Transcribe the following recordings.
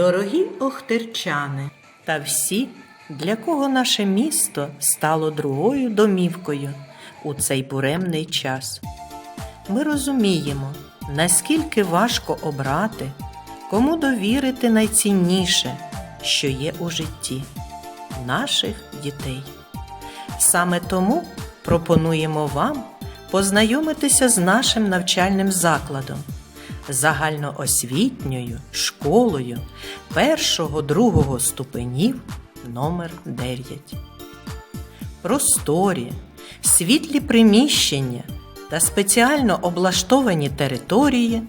Дорогі охтирчани та всі, для кого наше місто стало другою домівкою у цей буремний час. Ми розуміємо, наскільки важко обрати, кому довірити найцінніше, що є у житті наших дітей. Саме тому пропонуємо вам познайомитися з нашим навчальним закладом, загальноосвітньою школою першого-другого ступенів номер 9 Просторі, світлі приміщення та спеціально облаштовані території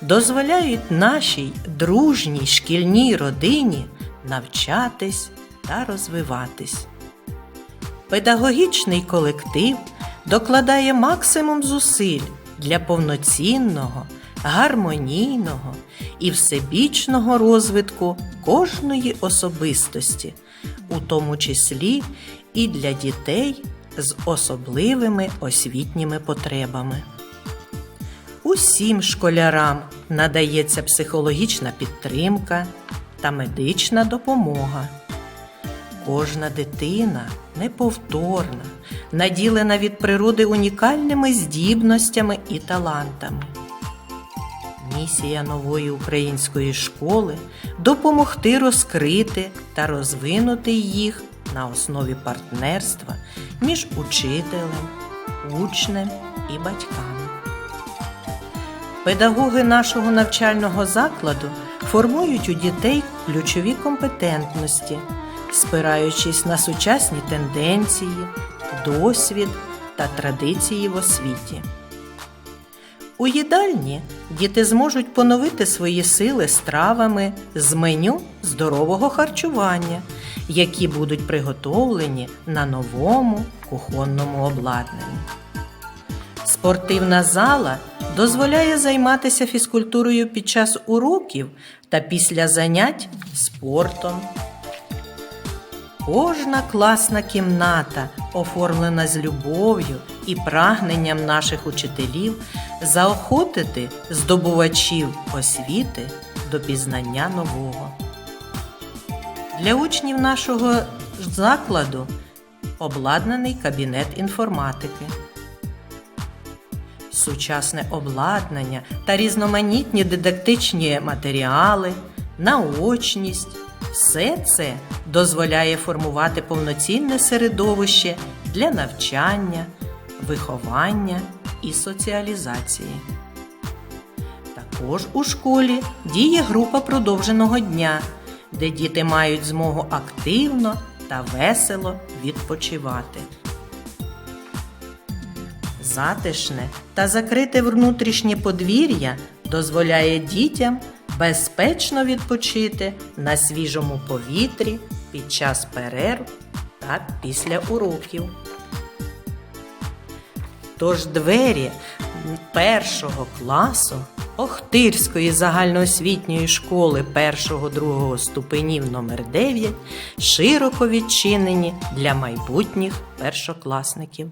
дозволяють нашій дружній шкільній родині навчатись та розвиватись. Педагогічний колектив докладає максимум зусиль для повноцінного, гармонійного і всебічного розвитку кожної особистості, у тому числі і для дітей з особливими освітніми потребами. Усім школярам надається психологічна підтримка та медична допомога. Кожна дитина неповторна, наділена від природи унікальними здібностями і талантами. Місія нової української школи допомогти розкрити та розвинути їх на основі партнерства між учителем, учнем і батьками. Педагоги нашого навчального закладу формують у дітей ключові компетентності, спираючись на сучасні тенденції, досвід та традиції в освіті. У їдальні діти зможуть поновити свої сили стравами з меню здорового харчування, які будуть приготовлені на новому кухонному обладнанні. Спортивна зала дозволяє займатися фізкультурою під час уроків та після занять спортом. Кожна класна кімната оформлена з любов'ю і прагненням наших учителів заохотити здобувачів освіти до пізнання нового. Для учнів нашого закладу обладнаний кабінет інформатики. Сучасне обладнання та різноманітні дидактичні матеріали, наочність все це дозволяє формувати повноцінне середовище для навчання, виховання і соціалізації. Також у школі діє група продовженого дня, де діти мають змогу активно та весело відпочивати. Затишне та закрите внутрішнє подвір'я дозволяє дітям безпечно відпочити на свіжому повітрі під час перерв та після уроків. Тож двері першого класу Охтирської загальноосвітньої школи першого-другого ступенів номер 9 широко відчинені для майбутніх першокласників.